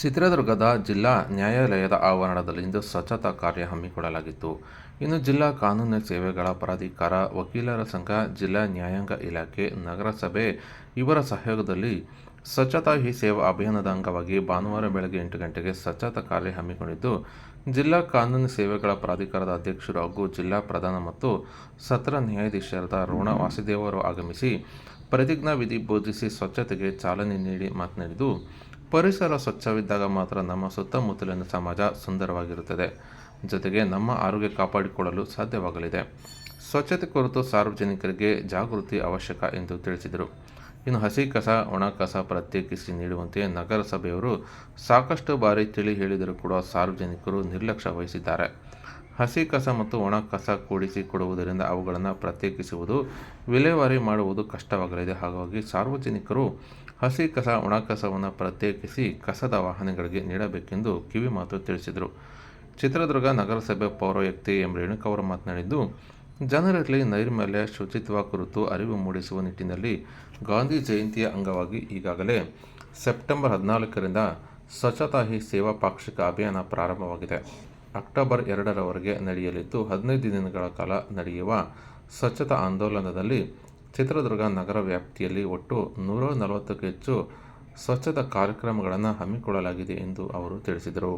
ಚಿತ್ರದುರ್ಗದ ಜಿಲ್ಲಾ ನ್ಯಾಯಾಲಯದ ಆವರಣದಲ್ಲಿಂದು ಸ್ವಚ್ಛತಾ ಕಾರ್ಯ ಹಮ್ಮಿಕೊಳ್ಳಲಾಗಿತ್ತು. ಇನ್ನು ಜಿಲ್ಲಾ ಕಾನೂನು ಸೇವೆಗಳ ಪ್ರಾಧಿಕಾರ ವಕೀಲರ ಸಂಘ, ಜಿಲ್ಲಾ ನ್ಯಾಯಾಂಗ ಇಲಾಖೆ, ನಗರಸಭೆ ಇವರ ಸಹಯೋಗದಲ್ಲಿ ಸ್ವಚ್ಛತಾ ಹಿ ಸೇವಾ ಅಭಿಯಾನದ ಅಂಗವಾಗಿ ಭಾನುವಾರ ಬೆಳಗ್ಗೆ ಎಂಟು ಗಂಟೆಗೆ ಸ್ವಚ್ಛತಾ ಕಾರ್ಯ ಹಮ್ಮಿಕೊಂಡಿದ್ದು, ಜಿಲ್ಲಾ ಕಾನೂನು ಸೇವೆಗಳ ಪ್ರಾಧಿಕಾರದ ಅಧ್ಯಕ್ಷರು ಹಾಗೂ ಜಿಲ್ಲಾ ಪ್ರಧಾನ ಮತ್ತು ಸತ್ರ ನ್ಯಾಯಾಧೀಶರಾದ ರೋಣ ವಾಸುದೇವರು ಆಗಮಿಸಿ ಪ್ರತಿಜ್ಞಾ ವಿಧಿ ಬೋಧಿಸಿ ಸ್ವಚ್ಛತೆಗೆ ಚಾಲನೆ ನೀಡಿ ಮಾತನಾಡಿದ್ದು ಪರಿಸರ ಸ್ವಚ್ಛವಿದ್ದಾಗ ಮಾತ್ರ ನಮ್ಮ ಸುತ್ತಮುತ್ತಲಿನ ಸಮಾಜ ಸುಂದರವಾಗಿರುತ್ತದೆ. ಜೊತೆಗೆ ನಮ್ಮ ಆರೋಗ್ಯ ಕಾಪಾಡಿಕೊಳ್ಳಲು ಸಾಧ್ಯವಾಗಲಿದೆ. ಸ್ವಚ್ಛತೆ ಕುರಿತು ಸಾರ್ವಜನಿಕರಿಗೆ ಜಾಗೃತಿ ಅವಶ್ಯಕ ಎಂದು ತಿಳಿಸಿದರು. ಇನ್ನು ಹಸಿ ಕಸ, ಒಣ ಕಸ ಪ್ರತ್ಯೇಕಿಸಿ ನೀಡುವಂತೆ ನಗರಸಭೆಯವರು ಸಾಕಷ್ಟು ಬಾರಿ ತಿಳಿ ಹೇಳಿದರೂ ಕೂಡ ಸಾರ್ವಜನಿಕರು ನಿರ್ಲಕ್ಷ್ಯ ವಹಿಸಿದ್ದಾರೆ. ಹಸಿ ಕಸ ಮತ್ತು ಒಣ ಕಸ ಕೂಡಿಸಿ ಕೊಡುವುದರಿಂದ ಅವುಗಳನ್ನು ಪ್ರತ್ಯೇಕಿಸುವುದು, ವಿಲೇವಾರಿ ಮಾಡುವುದು ಕಷ್ಟವಾಗಲಿದೆ. ಹಾಗಾಗಿ ಸಾರ್ವಜನಿಕರು ಹಸಿ ಕಸ, ಒಣ ಕಸವನ್ನು ಪ್ರತ್ಯೇಕಿಸಿ ಕಸದ ವಾಹನಗಳಿಗೆ ನೀಡಬೇಕೆಂದು ಕಿವಿಮಾತು ತಿಳಿಸಿದರು. ಚಿತ್ರದುರ್ಗ ನಗರಸಭೆ ಪೌರಾಯುಕ್ತಿ ಎಂ ರೇಣುಕಾ ಅವರು ಮಾತನಾಡಿದ್ದು, ಜನರಲ್ಲಿ ನೈರ್ಮಲ್ಯ, ಶುಚಿತ್ವ ಕುರಿತು ಅರಿವು ಮೂಡಿಸುವ ನಿಟ್ಟಿನಲ್ಲಿ ಗಾಂಧಿ ಜಯಂತಿಯ ಅಂಗವಾಗಿ ಈಗಾಗಲೇ ಸೆಪ್ಟೆಂಬರ್ ಹದಿನಾಲ್ಕರಿಂದ ಸ್ವಚ್ಛತಾ ಹಿ ಸೇವಾ ಪಾಕ್ಷಿಕ ಅಭಿಯಾನ ಪ್ರಾರಂಭವಾಗಿದೆ. ಅಕ್ಟೋಬರ್ ಎರಡರವರೆಗೆ ನಡೆಯಲಿದ್ದು, ಹದಿನೈದು ದಿನಗಳ ಕಾಲ ನಡೆಯುವ ಸ್ವಚ್ಛತಾ ಆಂದೋಲನದಲ್ಲಿ ಚಿತ್ರದುರ್ಗ ನಗರ ವ್ಯಾಪ್ತಿಯಲ್ಲಿ ಒಟ್ಟು ನೂರ ನಲವತ್ತಕ್ಕೂ ಹೆಚ್ಚು ಸ್ವಚ್ಛತಾ ಕಾರ್ಯಕ್ರಮಗಳನ್ನು ಹಮ್ಮಿಕೊಳ್ಳಲಾಗಿದೆ ಎಂದು ಅವರು ತಿಳಿಸಿದರು.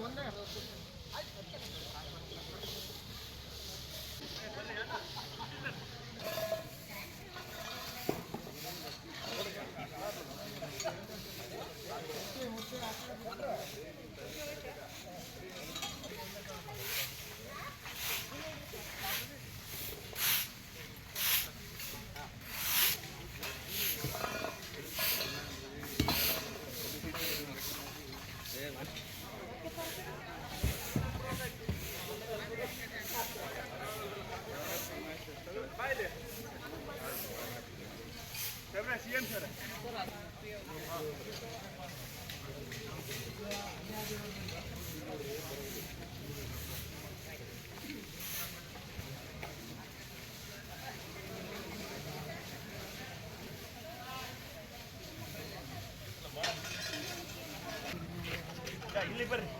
ಒಂದೇ Ya, Lebih